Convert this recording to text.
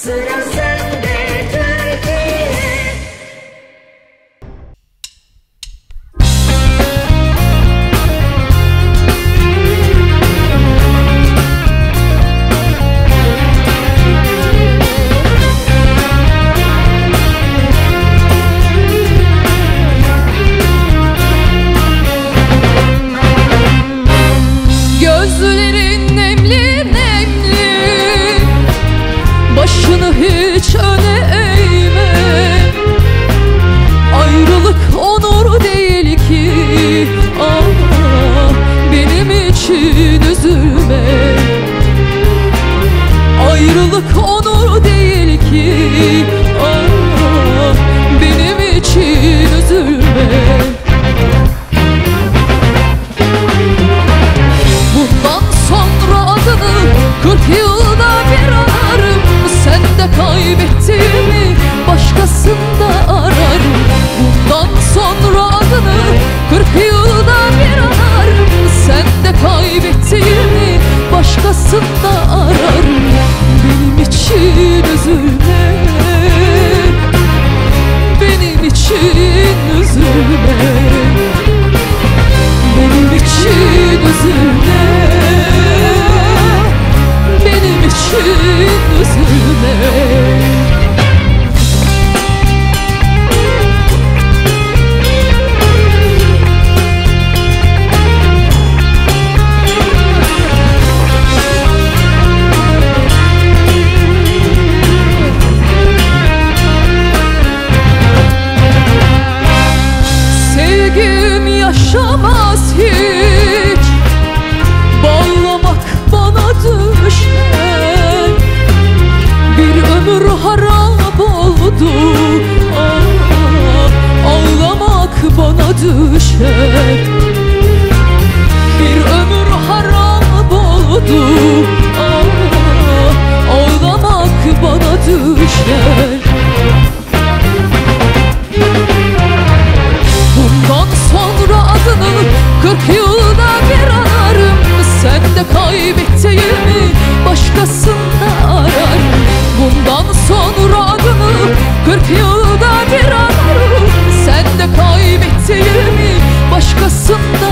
Sıra sende who chose başkasında ararım Benim için üzülme. Benim için üzülme oldu. Ah, Ağlamak bana düşer. Bir ömür harap oldu. Ah, Ağlamak bana düşer. Bundan sonra adını kırk yılda bir ararım Sen de kaybettiğimi başkasında ararım. Bundan sonra yılda bir ararım Sen de kaybettiğimi başkasında